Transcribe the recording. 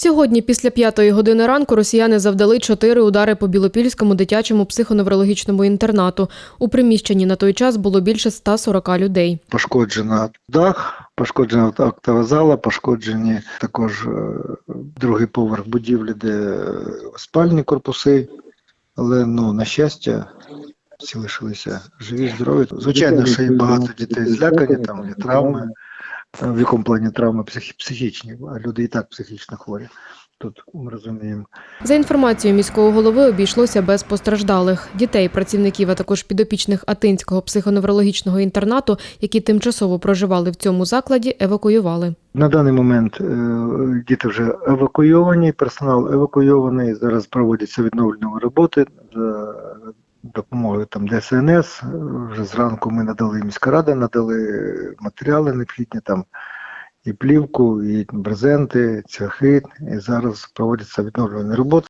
Сьогодні, після п'ятої години ранку, росіяни завдали чотири удари по Білопільському дитячому психоневрологічному інтернату. У приміщенні на той час було більше 140 людей. Пошкоджена дах, пошкоджена актова зала, пошкоджені також е, другий поверх будівлі, де е, спальні корпуси. Але ну, на щастя, всі лишилися живі, здорові. Звичайно, що і багато дітей злякані, там є травми. Е, В якому плані травми психі- психічні, а люди і так психічно хворі. Тут ми розуміємо. За інформацією міського голови, обійшлося без постраждалих. Дітей, працівників, а також підопічних Атинського психоневрологічного інтернату, які тимчасово проживали в цьому закладі, евакуювали. На даний момент е, діти вже евакуйовані, персонал евакуйований. Зараз проводяться відновлювальні роботи за допомогою там ДСНС. Вже зранку ми надали міська рада, надали матеріали необхідні там і плівку, і брезенти, цвяхи. І зараз проводяться відновлювані роботи.